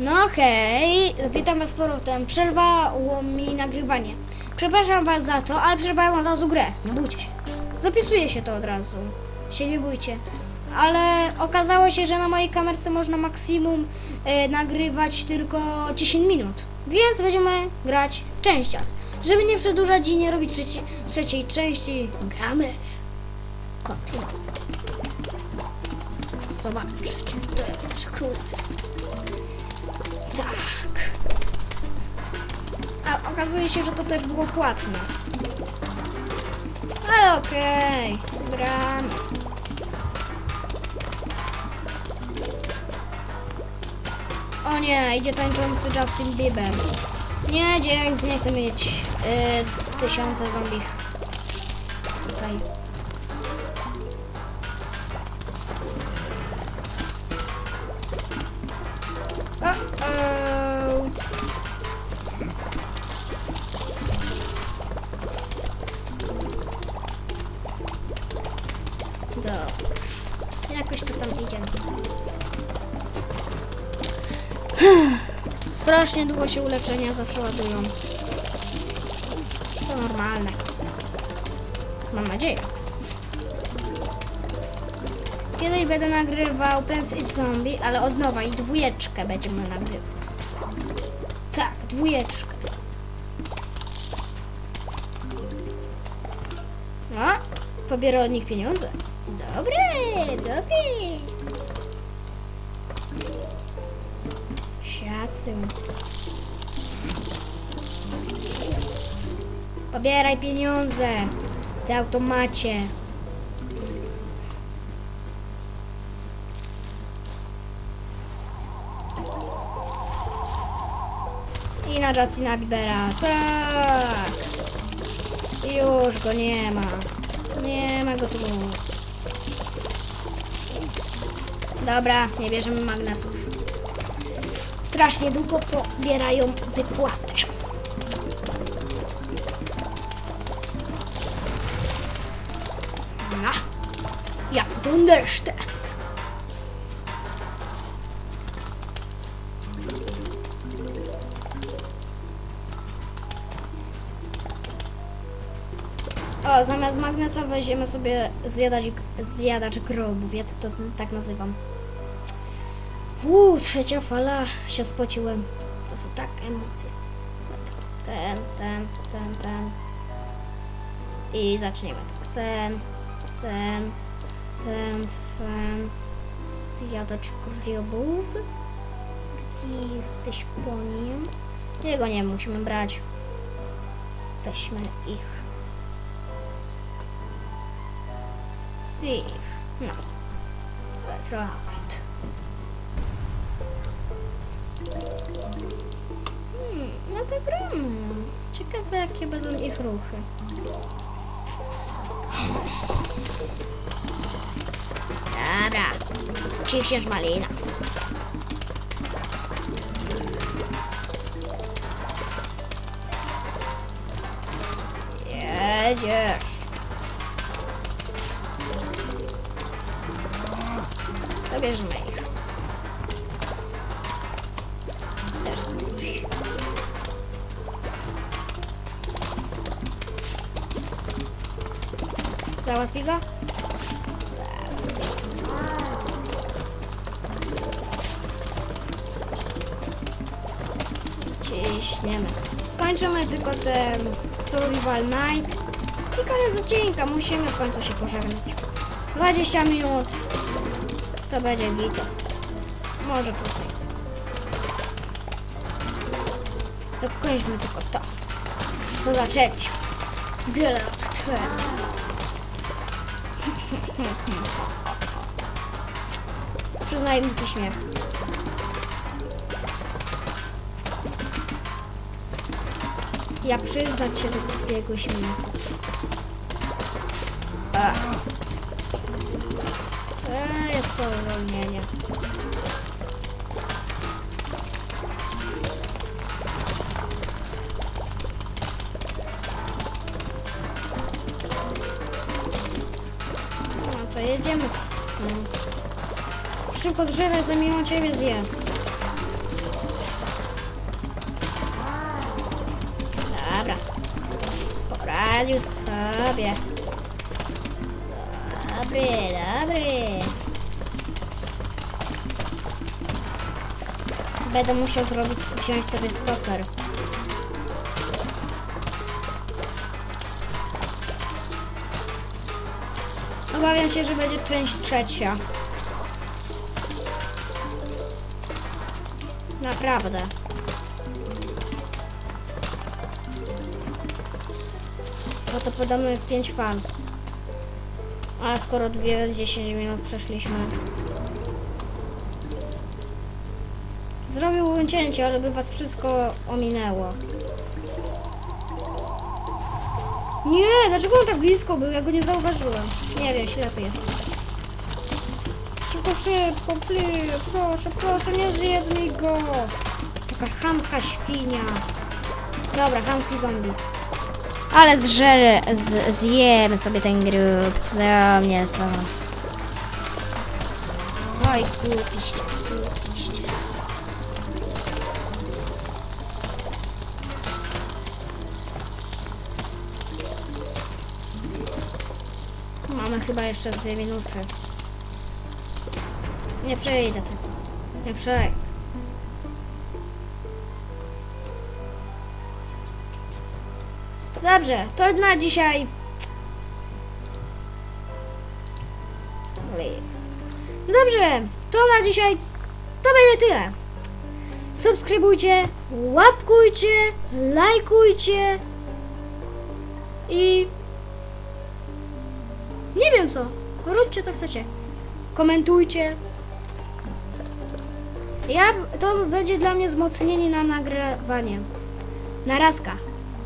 No hej, witam was powrotem. Przerwało mi nagrywanie. Przepraszam was za to, ale przerwałem od razu grę. Nie bójcie się. Zapisuje się to od razu. Się nie bójcie. Ale okazało się, że na mojej kamerce można maksimum e, nagrywać tylko 10 minut. Więc będziemy grać w częściach. Żeby nie przedłużać i nie robić trzeci, trzeciej części, gramy. Kontynuuj. Zobaczcie, to jest nasze królestwo. Tak. A okazuje się, że to też było płatne. Ale okej, gramy. O nie, idzie tańczący Justin Bieber. Nie, dzięki, nie chcę mieć y, tysiące zombie. Tutaj. Jakoś to tam idzie. Strasznie długo się ulepszenia zawsze ładują. To normalne. Mam nadzieję. Kiedyś będę nagrywał Plants i Zombie, ale od nowa i dwójeczkę będziemy nagrywać. Tak, dwójeczkę. No, pobiera od nich pieniądze. Dobre, dobre. Szacun. Pobieraj pieniądze. Ty automacie. I na Justina Biebera. Tak. Już go nie ma. Nie ma go tu. Dobra, nie bierzemy magnesów. Strasznie długo pobierają wypłatę. Na. Jak Dunderstedt. O, zamiast magnesa weźmiemy sobie zjadać, zjadacz grobów, ja to tak nazywam. Uuu, trzecia fala, się spociłem. To są tak emocje. Ten, ten, ten, ten. I zaczniemy. Ten, ten, ten, ten. Zjadacz grobów. Gdzie jesteś po nim? Jego nie musimy brać. Weźmy ich. Ich. No. Let's rocket. Hmm, no to gramy. Ciekawe jakie będą ich ruchy. Dobra. Ciśniesz malina. Jedziesz. To bierzemy ich. Też spójrz. Załatwi go? Ciśniemy. Skończymy tylko ten Survival Night i koniec odcinka. Musimy w końcu się pożegnać. 20 minut to będzie gites. Może krócej. To kończmy tylko to, co zaczęliśmy. Geralt ten. Przyznaję głupi śmiech. Ja przyznać się do głupiego śmiechu. spowolnienie. No to jedziemy z psem. Szybko zżeraj, zanim on ciebie zje. Dobra. Poradził sobie. Dobry, dobry. Będę musiał zrobić, wziąć sobie stoper. Obawiam się, że będzie część trzecia. Naprawdę. Bo to podobno jest 5 fal. A skoro dwie 10 minut przeszliśmy. Zrobiłbym cięcie, ale by was wszystko ominęło. Nie, dlaczego on tak blisko był? Ja go nie zauważyłem. Nie wiem, ślepy jest. Szybko, szybko, please, proszę, proszę, nie zjedz mi go. Taka chamska świnia. Dobra, chamski zombie. Ale zżerę, z, zjemy sobie ten grób, co mnie to... Oj, głupiście, głupiście. Mamy chyba jeszcze dwie minuty. Nie przejdę tego. Nie przejdę. Dobrze, to na dzisiaj. Dobrze, to na dzisiaj to będzie tyle. Subskrybujcie, łapkujcie, lajkujcie i co. Róbcie co chcecie. Komentujcie. Ja, to będzie dla mnie wzmocnienie na nagrywanie. Narazka.